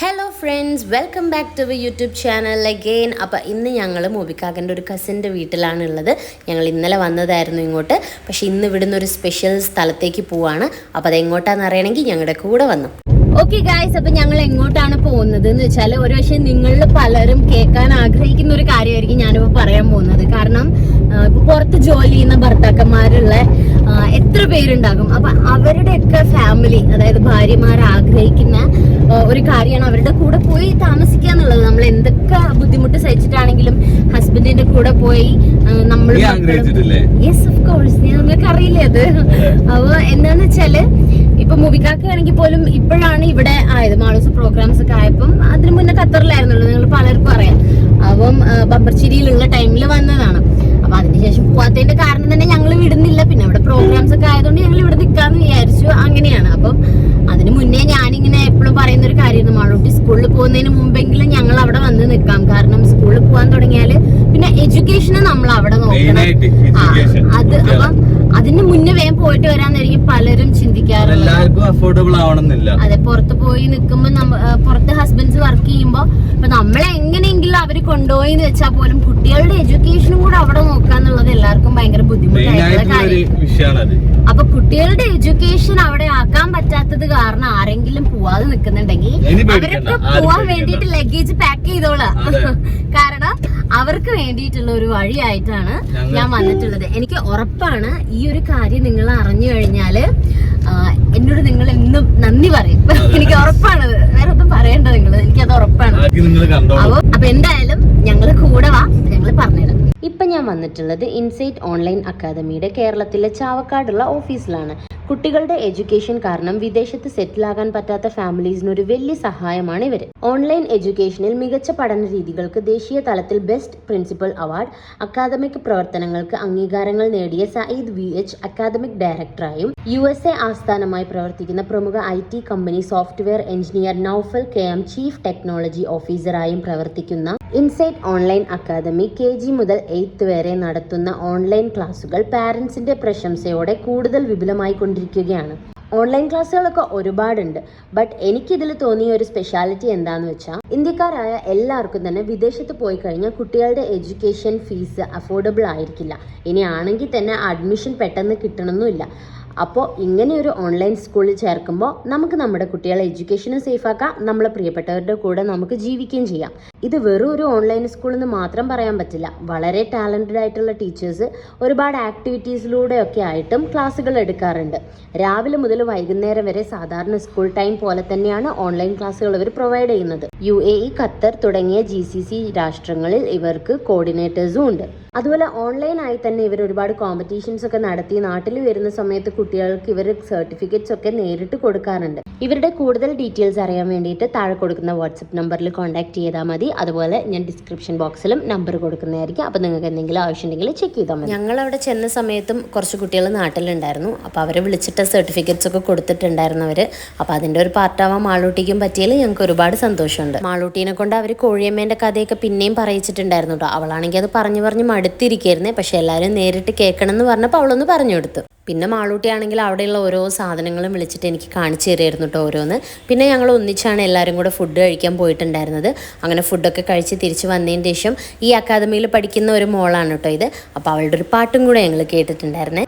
Hello friends welcome back to YouTube channel again അപ്പോൾ ഇന്ന് ഞങ്ങൾ മൂബിക്കാക്കന്റെ ഒരു കസിന്റെ വീട്ടിലാണ് ഉള്ളത്. ഞങ്ങൾ ഇന്നലെ വന്നതായിരുന്നു ഇങ്ങോട്ട്. പക്ഷേ ഇന്ന് ഇവിടുന്ന് ഒരു സ്പെഷ്യൽ സ്ഥലത്തേക്ക് പോവാണ്. അപ്പോൾ അത് എങ്ങോട്ടാന്ന് അറിയണമെങ്കിൽ ഞങ്ങളുടെ കൂടെ വന്നു. ഓക്കെ ഗായ്സ് അപ്പൊ ഞങ്ങൾ എങ്ങോട്ടാണ് പോകുന്നത് എന്ന് വെച്ചാൽ ഒരു പക്ഷേ നിങ്ങളിൽ പലരും കേൾക്കാൻ ആഗ്രഹിക്കുന്ന ഒരു കാര്യമായിരിക്കും ഞാനിപ്പോൾ പറയാൻ പോകുന്നത്. കാരണം ഇപ്പൊ പുറത്ത് ജോലി ചെയ്യുന്ന ഭർത്താക്കന്മാരുള്ള എത്ര പേരുണ്ടാകും? അപ്പൊ അവരുടെയൊക്കെ ഫാമിലി അതായത് ഭാര്യമാർ ആഗ്രഹിക്കുന്ന ഒരു കാര്യമാണ് അവരുടെ കൂടെ പോയി താമസിക്കുക എന്നുള്ളത്. നമ്മൾ എന്തൊക്കെ ബുദ്ധിമുട്ട് സഹിച്ചിട്ടാണെങ്കിലും ഹസ്ബൻഡിന്റെ കൂടെ പോയി നമ്മൾ യെസ് ഓഫ് കോഴ്സ് നിങ്ങൾക്ക് അറിയില്ലേ അത്. അപ്പൊ എന്താന്ന് വെച്ചാൽ ഇപ്പൊ മുബിക്കാക്ക് ആണെങ്കിൽ പോലും ഇപ്പോഴാണ് ഇവിടെ ആയത് മാളൂസ് പ്രോഗ്രാംസ് ഒക്കെ ആയപ്പം അതിനു മുന്നേ ഖത്തറിലായിരുന്നല്ലോ നിങ്ങൾ പലർക്കും അറിയാം. അപ്പം ബമ്പർച്ചിരിയിലുള്ള ടൈമിൽ വന്നതാണ്. അപ്പൊ അതിനുശേഷം പോവാത്തതിന്റെ കാരണം തന്നെ ഞങ്ങൾ വിടുന്നില്ല. പിന്നെ അവിടെ പ്രോഗ്രാംസ് ഒക്കെ ആയതുകൊണ്ട് ഞങ്ങൾ ഇവിടെ നിൽക്കാന്ന് വിചാരിച്ചു. അങ്ങനെയാണ്. അപ്പം അതിനു മുന്നേ ഞാനിങ്ങനെ എപ്പോഴും പറയുന്ന ഒരു കാര്യമായിരുന്നു. മാളൂട്ടി സ്കൂളിൽ പോകുന്നതിന് മുമ്പെങ്കിലും ഞങ്ങൾ അവിടെ വന്ന് നിൽക്കാം. കാരണം സ്കൂളിൽ പോകാൻ എഡ്യൂക്കേഷന് നമ്മൾ അവിടെ നോക്കണം അത് അപ്പം അതിന് മുന്നേ വേഗം പോയിട്ട് വരാന്നായിരിക്കും പലരും ചിന്തിക്കാറുള്ളത്. അഫോർഡബിൾ ആവണമെന്നില്ല. അതെ പുറത്ത് പോയി നിൽക്കുമ്പോ നമ്മ പുറത്ത് ഹസ്ബൻഡ്സ് വർക്ക് ചെയ്യുമ്പോ ഇപ്പൊ നമ്മളെ എങ്ങനെയെങ്കിലും അവർ കൊണ്ടുപോയി എന്ന് വെച്ചാൽ പോലും കുട്ടികളുടെ എഡ്യൂക്കേഷനും കൂടെ അവിടെ നോക്കാന്നുള്ളത് എല്ലാവർക്കും ഭയങ്കര ബുദ്ധിമുട്ടായിട്ടുള്ള കാര്യം. അപ്പൊ കുട്ടികളുടെ എഡ്യൂക്കേഷൻ അവിടെ ആക്കാൻ പറ്റാത്തത് കാരണം ആരെങ്കിലും പോവാതെ നിൽക്കുന്നുണ്ടെങ്കിൽ. അവരൊക്കെ പോവാൻ വേണ്ടിട്ട് വേണ്ടിയിട്ട് ലഗേജ് പാക്ക് ചെയ്തോളാം. കാരണം അവർക്ക് വേണ്ടിയിട്ടുള്ള ഒരു വഴിയായിട്ടാണ് ഞാൻ വന്നിട്ടുള്ളത്. എനിക്ക് ഉറപ്പാണ് ഈ ഒരു കാര്യം നിങ്ങൾ അറിഞ്ഞു കഴിഞ്ഞാൽ എന്നോട് നിങ്ങൾ എന്നും നന്ദി പറയും. എനിക്ക് ഉറപ്പാണ്. വേറെ ഒന്നും പറയണ്ട നിങ്ങൾ എനിക്കത് ഉറപ്പാണ്. അപ്പൊ അപ്പൊ എന്തായാലും ഞങ്ങൾ കൂടെ വാ. ഞങ്ങൾ പറഞ്ഞുതരാം. ഇപ്പൊ ഞാൻ വന്നിട്ടുള്ളത് ഇൻസൈറ്റ് ഓൺലൈൻ അക്കാദമിയുടെ കേരളത്തിലെ ചാവക്കാടുള്ള ഓഫീസിലാണ്. കുട്ടികളുടെ എഡ്യൂക്കേഷൻ കാരണം വിദേശത്ത് സെറ്റിൽ ആകാൻ പറ്റാത്ത ഫാമിലീസിന് ഒരു വലിയ സഹായമാണ് ഇവർ ഓൺലൈൻ എഡ്യൂക്കേഷനിൽ മികച്ച പഠന രീതികൾക്ക് ദേശീയ തലത്തിൽ ബെസ്റ്റ് പ്രിൻസിപ്പൽ അവാർഡ് അക്കാദമിക് പ്രവർത്തനങ്ങൾക്ക് അംഗീകാരങ്ങൾ നേടിയ സയ്യിദ് വി എച്ച് അക്കാദമിക് ഡയറക്ടറായും യു എസ് എ ആസ്ഥാനമായി പ്രവർത്തിക്കുന്ന പ്രമുഖ I T company software engineer Naufal K M chief technology ഓഫീസറായും പ്രവർത്തിക്കുന്ന insight online academy K G മുതൽ എയ്ത്ത് വരെ നടത്തുന്ന ഓൺലൈൻ ക്ലാസുകൾ പാരൻസിന്റെ പ്രശംസയോടെ കൂടുതൽ വിപുലമായി കൊണ്ടിരിക്കുകയാണ്. ഓൺലൈൻ ക്ലാസ്സുകളൊക്കെ ഒരുപാടുണ്ട്. ബട്ട് എനിക്കിതിൽ തോന്നിയ ഒരു സ്പെഷ്യാലിറ്റി എന്താന്ന് വെച്ചാൽ ഇന്ത്യക്കാരായ എല്ലാവർക്കും തന്നെ വിദേശത്ത് പോയി കഴിഞ്ഞാൽ കുട്ടികളുടെ എഡ്യൂക്കേഷൻ ഫീസ് അഫോർഡബിൾ ആയിരിക്കില്ല. ഇനി ആണെങ്കിൽ തന്നെ അഡ്മിഷൻ പെട്ടെന്ന് കിട്ടണമെന്നില്ല അപ്പോൾ ഇങ്ങനെ ഒരു ഓൺലൈൻ സ്കൂളിൽ ചേർക്കുമ്പോൾ നമുക്ക് നമ്മുടെ കുട്ടികളെ എഡ്യൂക്കേഷനും സേഫാക്കാം നമ്മളെ പ്രിയപ്പെട്ടവരുടെ കൂടെ നമുക്ക് ജീവിക്കുകയും ചെയ്യാം. ഇത് വെറും ഒരു ഓൺലൈൻ സ്കൂളിൽ നിന്ന് മാത്രം പറയാൻ പറ്റില്ല. വളരെ ടാലന്റഡ് ആയിട്ടുള്ള ടീച്ചേഴ്സ് ഒരുപാട് ആക്ടിവിറ്റീസിലൂടെയൊക്കെ ആയിട്ടും ക്ലാസ്സുകൾ എടുക്കാറുണ്ട്. രാവിലെ മുതൽ വൈകുന്നേരം വരെ സാധാരണ സ്കൂൾ ടൈം പോലെ തന്നെയാണ് ഓൺലൈൻ ക്ലാസ്സുകൾ ഇവർ പ്രൊവൈഡ് ചെയ്യുന്നത്. യു എ ഇ ഖത്തർ തുടങ്ങിയ ജി രാഷ്ട്രങ്ങളിൽ ഇവർക്ക് കോർഡിനേറ്റേഴ്സും ഉണ്ട്. അതുപോലെ ഓൺലൈനായി തന്നെ ഇവർ ഒരുപാട് കോമ്പറ്റീഷൻസ് ഒക്കെ നടത്തി. നാട്ടിൽ വരുന്ന സമയത്ത് കുട്ടികൾക്ക് ഇവർ സർട്ടിഫിക്കറ്റ്സ് ഒക്കെ നേരിട്ട് കൊടുക്കാറുണ്ട്. ഇവരുടെ കൂടുതൽ ഡീറ്റെയിൽസ് അറിയാൻ വേണ്ടിയിട്ട് താഴെ കൊടുക്കുന്ന വാട്സപ്പ് നമ്പറിൽ കോൺടാക്ട് ചെയ്താൽ മതി. അതുപോലെ ഞാൻ ഡിസ്ക്രിപ്ഷൻ ബോക്സിലും നമ്പർ കൊടുക്കുന്നതായിരിക്കും. അപ്പോൾ നിങ്ങൾക്ക് എന്തെങ്കിലും ആവശ്യമുണ്ടെങ്കിൽ ചെക്ക് ചെയ്താൽ മതി. ഞങ്ങൾ അവിടെ ചെന്ന സമയത്തും കുറച്ച് കുട്ടികൾ നാട്ടിലുണ്ടായിരുന്നു. അപ്പോൾ അവരെ വിളിച്ചിട്ട് സർട്ടിഫിക്കറ്റ്സ് ഒക്കെ കൊടുത്തിട്ടുണ്ടായിരുന്നു അവർ അപ്പോൾ അതിന്റെ ഒരു പാർട്ടാവാൻ മാളൂട്ടിക്കും പറ്റിയതിൽ ഞങ്ങൾക്ക് ഒരുപാട് സന്തോഷമുണ്ട്. മാളൂട്ടീനെ കൊണ്ട് അവർ കോഴിയമ്മേന്റെ കഥയൊക്കെ പിന്നെയും പറയിച്ചിട്ടുണ്ടായിരുന്നു കേട്ടോ. അവളാണെങ്കിൽ അത് പറഞ്ഞു പറഞ്ഞ് മടുത്തിരിക്കായിരുന്നേ പക്ഷെ എല്ലാവരും നേരിട്ട് കേൾക്കണം എന്ന് പറഞ്ഞപ്പോൾ അവളൊന്ന് പറഞ്ഞു കൊടുത്തു. പിന്നെ മാളൂട്ടിയാണെങ്കിൽ അവിടെയുള്ള ഓരോ സാധനങ്ങളും വിളിച്ചിട്ട് എനിക്ക് കാണിച്ചു തരുമായിരുന്നു കേട്ടോ ഓരോന്ന്. പിന്നെ ഞങ്ങൾ ഒന്നിച്ചാണ് എല്ലാവരും കൂടെ ഫുഡ് കഴിക്കാൻ പോയിട്ടുണ്ടായിരുന്നത്. അങ്ങനെ ഫുഡൊക്കെ കഴിച്ച് തിരിച്ച് വന്നതിന് ശേഷം ഈ അക്കാദമിയിൽ പഠിക്കുന്ന ഒരു മോളാണ് കേട്ടോ ഇത്. അപ്പോൾ അവളുടെ ഒരു പാട്ടും കൂടെ ഞങ്ങൾ കേട്ടിട്ടുണ്ടായിരുന്നേ.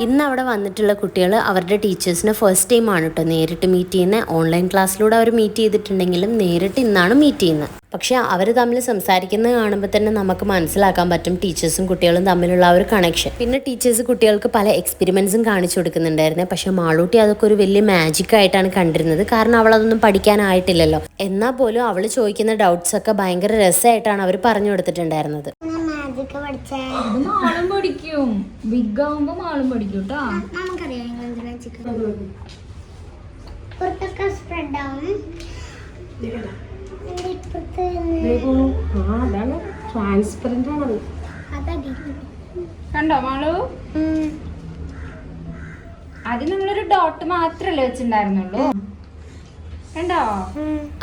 ഇന്ന് അവിടെ വന്നിട്ടുള്ള കുട്ടികൾ അവരുടെ ടീച്ചേഴ്സിനെ ഫസ്റ്റ് ടൈം ആണ് കേട്ടോ നേരിട്ട് മീറ്റ് ചെയ്യുന്നത് ഓൺലൈൻ ക്ലാസ്സിലൂടെ അവർ മീറ്റ് ചെയ്തിട്ടുണ്ടെങ്കിലും നേരിട്ട് ഇന്നാണ് മീറ്റ് ചെയ്യുന്നത് പക്ഷേ അവർ തമ്മിൽ സംസാരിക്കുന്നത് കാണുമ്പോൾ തന്നെ നമുക്ക് മനസ്സിലാക്കാൻ പറ്റും ടീച്ചേഴ്സും കുട്ടികളും തമ്മിലുള്ള ഒരു കണക്ഷൻ പിന്നെ ടീച്ചേഴ്സ് കുട്ടികൾക്ക് പല എക്സ്പെരിമെൻസും കാണിച്ചു കൊടുക്കുന്നുണ്ടായിരുന്നു. പക്ഷേ മാളൂട്ടി അതൊക്കെ ഒരു വലിയ മാജിക് ആയിട്ടാണ് കണ്ടിരുന്നത്. കാരണം അവൾ അതൊന്നും പഠിക്കാനായിട്ടില്ലല്ലോ. എന്നാൽ പോലും അവൾ ചോദിക്കുന്ന ഡൗട്ട്സ് ഒക്കെ ഭയങ്കര രസമായിട്ടാണ് അവർ പറഞ്ഞു കൊടുത്തിട്ടുണ്ടായിരുന്നത്. പഠിച്ച? അത് മാളും പഠിക്കും. ബിഗ് ആവുമ്പോ മാളും പഠിക്കും കേട്ടോ. നമുക്കറിയാം പുറത്തൊക്കെ സ്പ്രെഡ് ആവും. കണ്ടോ മാളു. ആദ്യം നമ്മളൊരു ഡോട്ട് മാത്രല്ലേ വെച്ചിട്ടുണ്ടായിരുന്നുള്ളൂ. കണ്ടോ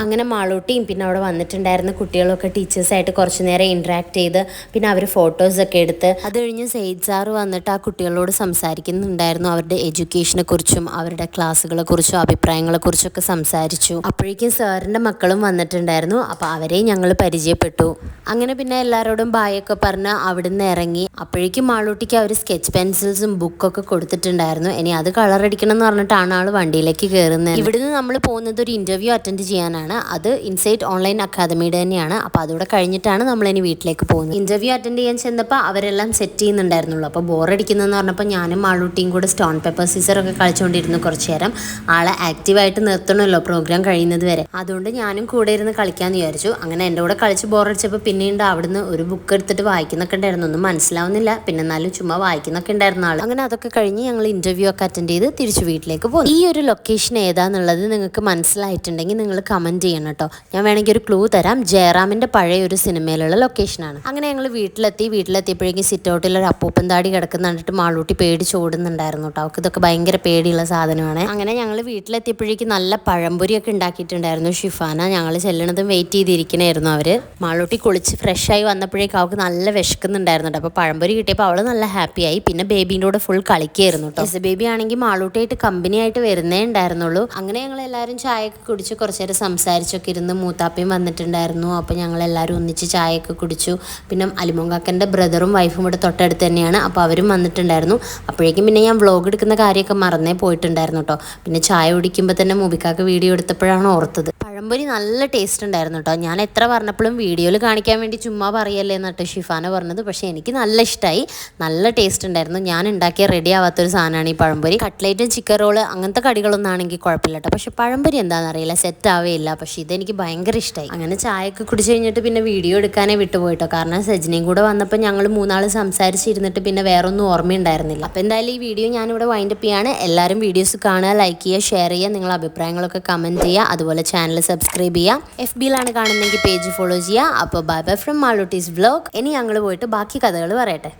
അങ്ങനെ മാളൂട്ടിയും പിന്നെ അവിടെ വന്നിട്ടുണ്ടായിരുന്ന കുട്ടികളൊക്കെ ടീച്ചേഴ്സായിട്ട് കുറച്ചു നേരം ഇന്ററാക്ട് ചെയ്ത് പിന്നെ അവർ ഫോട്ടോസൊക്കെ എടുത്ത് അത് കഴിഞ്ഞ് സെയ്ദ് സാറ് വന്നിട്ട് ആ കുട്ടികളോട് സംസാരിക്കുന്നുണ്ടായിരുന്നു. അവരുടെ എഡ്യൂക്കേഷനെ കുറിച്ചും അവരുടെ ക്ലാസ്സുകളെ കുറിച്ചും അഭിപ്രായങ്ങളെ കുറിച്ചൊക്കെ സംസാരിച്ചു. അപ്പോഴേക്കും സാറിന്റെ മക്കളും വന്നിട്ടുണ്ടായിരുന്നു. അപ്പോൾ അവരെയും ഞങ്ങൾ പരിചയപ്പെട്ടു. അങ്ങനെ പിന്നെ എല്ലാവരോടും ബായൊക്കെ പറഞ്ഞ് അവിടുന്ന് ഇറങ്ങി. അപ്പോഴേക്കും മാളൂട്ടിക്ക് അവർ സ്കെച്ച് പെൻസിൽസും ബുക്കൊക്കെ കൊടുത്തിട്ടുണ്ടായിരുന്നു. ഇനി അത് കളർ അടിക്കണം എന്ന് പറഞ്ഞിട്ടാണ് ആൾ വണ്ടിയിലേക്ക് കയറുന്നത് ഇവിടുന്ന് നമ്മൾ പോകുന്നത് ഒരു ഇന്റർവ്യൂ അറ്റൻഡ് ചെയ്യാനാണ്. അത് ഇൻസൈറ്റ് ഓൺലൈൻ അക്കാദമിയുടെ തന്നെയാണ്. അപ്പോൾ അതുകൂടെ കഴിഞ്ഞിട്ടാണ് നമ്മൾ ഇനി വീട്ടിലേക്ക് പോകുന്നത്. ഇന്റർവ്യൂ അറ്റൻഡ് ചെയ്യാൻ ചെന്നപ്പോൾ അവരെല്ലാം സെറ്റ് ചെയ്യുന്നുണ്ടായിരുന്നുള്ളൂ. അപ്പോൾ ബോറടിക്കുന്നതെന്ന് പറഞ്ഞപ്പോൾ ഞാനും ആളുട്ടിയും കൂടെ സ്റ്റോൺ പേപ്പർ സീസറൊക്കെ കളിച്ചുകൊണ്ടിരുന്നു കുറച്ച് നേരം ആളെ ആക്റ്റീവായിട്ട് നിർത്തണമല്ലോ പ്രോഗ്രാം കഴിയുന്നത് വരെ. അതുകൊണ്ട് ഞാനും കൂടെ ഇരുന്ന് കളിക്കാമെന്ന് വിചാരിച്ചു. അങ്ങനെ എന്റെ കൂടെ കളിച്ച് ബോറടിച്ചപ്പോൾ പിന്നീട് അവിടുന്ന് ഒരു ബുക്ക് എടുത്തിട്ട് വായിക്കുന്നൊക്കെ ഉണ്ടായിരുന്നു. ഒന്നും മനസ്സിലാവുന്നില്ല. പിന്നെ എന്നാലും ചുമ്മാ വായിക്കുന്നൊക്കെ ഉണ്ടായിരുന്ന ആൾ അങ്ങനെ അതൊക്കെ കഴിഞ്ഞ് ഞങ്ങൾ ഇന്റർവ്യൂ ഒക്കെ അറ്റൻഡ് ചെയ്ത് തിരിച്ചു വീട്ടിലേക്ക് പോകും ഈ ഒരു ലൊക്കേഷൻ ഏതാന്നുള്ളത് നിങ്ങൾക്ക് മനസ്സിലായിട്ടുണ്ടെങ്കിൽ നിങ്ങൾ കമന്റ് ചെയ്യണം കേട്ടോ. ഞാൻ വേണമെങ്കിൽ ഒരു ക്ലൂ തരാം. ജയറാമിന്റെ പഴയ ഒരു സിനിമയിലുള്ള ലൊക്കേഷനാണ് അങ്ങനെ ഞങ്ങൾ വീട്ടിലെത്തി. വീട്ടിലെത്തിയപ്പോഴേക്കും സിറ്റ് ഔട്ടിൽ ഒരു അപ്പൂപ്പൻ താടി കിടക്കുന്ന കണ്ടിട്ട് മാളൂട്ടി പേടിച്ച് ഓടുന്നുണ്ടായിരുന്നു കേട്ടോ. അവർക്ക് ഇതൊക്കെ ഭയങ്കര പേടിയുള്ള സാധനമാണ്. അങ്ങനെ ഞങ്ങൾ വീട്ടിലെത്തിയപ്പോഴേക്കും നല്ല പഴംപൊരിയൊക്കെ ഉണ്ടാക്കിയിട്ടുണ്ടായിരുന്നു ഷിഫാന. ഞങ്ങൾ ചെല്ലണതും വെയിറ്റ് ചെയ്തിരിക്കണായിരുന്നു അവർ മാളൂട്ടി കുളിച്ച് ഫ്രഷായി വന്നപ്പോഴേക്കും അവൾക്ക് നല്ല വിശക്കുന്നുണ്ടായിരുന്നു കേട്ടോ. അപ്പോൾ പഴംപൊരി കിട്ടിയപ്പോൾ അവൾ നല്ല ഹാപ്പിയായി പിന്നെ ബേബീന്റെ കൂടെ ഫുൾ കളിക്കുകയായിരുന്നു കേട്ടോ. ബേബി ആണെങ്കിൽ മാളൂട്ടിയായിട്ട് കമ്പനി ആയിട്ട് വരുന്നേ ഉണ്ടായിരുന്നുള്ളൂ. അങ്ങനെ ഞങ്ങൾ എല്ലാവരും ചായയൊക്കെ കുടിച്ച് കുറച്ച് നേരം സംസാരിച്ചൊക്കെ ഇരുന്ന് മൂത്താപ്പയും വന്നിട്ടുണ്ടായിരുന്നു. അപ്പോൾ ഞങ്ങൾ എല്ലാവരും ഒന്നിച്ച് ചായയൊക്കെ കുടിച്ചു. പിന്നെ അലിമോങ്കാക്കന്റെ ബ്രദറും വൈഫും ഇവിടെ തൊട്ടടുത്ത് തന്നെയാണ്. അപ്പോൾ അവരും വന്നിട്ടുണ്ടായിരുന്നു. അപ്പോഴേക്കും പിന്നെ ഞാൻ വ്ളോഗ് എടുക്കുന്ന കാര്യമൊക്കെ മറന്നേ പോയിട്ടുണ്ടായിരുന്നു കേട്ടോ പിന്നെ ചായ കുടിക്കുമ്പോൾ തന്നെ മുബിക്കാക്ക് വീഡിയോ എടുത്തപ്പോഴാണ് ഓർത്തത്. പഴംപൊരി നല്ല ടേസ്റ്റ് ഉണ്ടായിരുന്നു കേട്ടോ ഞാൻ എത്ര പറഞ്ഞപ്പോഴും വീഡിയോയിൽ കാണിക്കാൻ വേണ്ടി ചുമ്മാ പറയല്ലേ എന്നിട്ട് ഷിഫാന പറഞ്ഞത്. പക്ഷേ എനിക്ക് നല്ല ഇഷ്ടമായി നല്ല ടേസ്റ്റ് ഉണ്ടായിരുന്നു. ഞാൻ ഉണ്ടാക്കിയ റെഡി ആവാത്തൊരു സാധനമാണ് ഈ പഴംപൊരി. കട്ട്ലേറ്റും ചിക്കൻ റോൾ അങ്ങനത്തെ കടികളൊന്നും ആണെങ്കിൽ കുഴപ്പമില്ല കേട്ടോ പക്ഷേ പഴംപൊരി എന്താണെന്ന് അറിയില്ല സെറ്റ് ആവേയില്ല. പക്ഷേ ഇതെനിക്ക് ഭയങ്കര ഇഷ്ടമായി അങ്ങനെ ചായയൊക്കെ കുടിച്ച് കഴിഞ്ഞിട്ട് പിന്നെ വീഡിയോ എടുക്കാനേ വിട്ടുപോയിട്ടോ. കാരണം സജിനയും കൂടെ വന്നപ്പോൾ ഞങ്ങൾ മൂന്നാൾ സംസാരിച്ചിരുന്നിട്ട് പിന്നെ വേറൊന്നും ഓർമ്മയുണ്ടായിരുന്നില്ല. അപ്പോൾ എന്തായാലും ഈ വീഡിയോ ഞാനിവിടെ വൈൻഡ് അപ്പ് ചെയ്യാണ്. എല്ലാവരും വീഡിയോസ് കാണുക ലൈക്ക് ചെയ്യുക ഷെയർ ചെയ്യുക. നിങ്ങളുടെ അഭിപ്രായങ്ങളൊക്കെ കമന്റ് ചെയ്യുക. അതുപോലെ ചാനൽ സബ്സ്ക്രൈബ് ചെയ്യുക. എഫ് ബിയിലാണ് കാണുന്നതെങ്കിൽ പേജ് ഫോളോ ചെയ്യുക. അപ്പോൾ ബൈ ബൈ ഫ്രം മാളൂട്ടീസ് വ്ലോഗ് ഇനി ഞങ്ങൾ പോയിട്ട് ബാക്കി കഥകൾ പറയട്ടെ.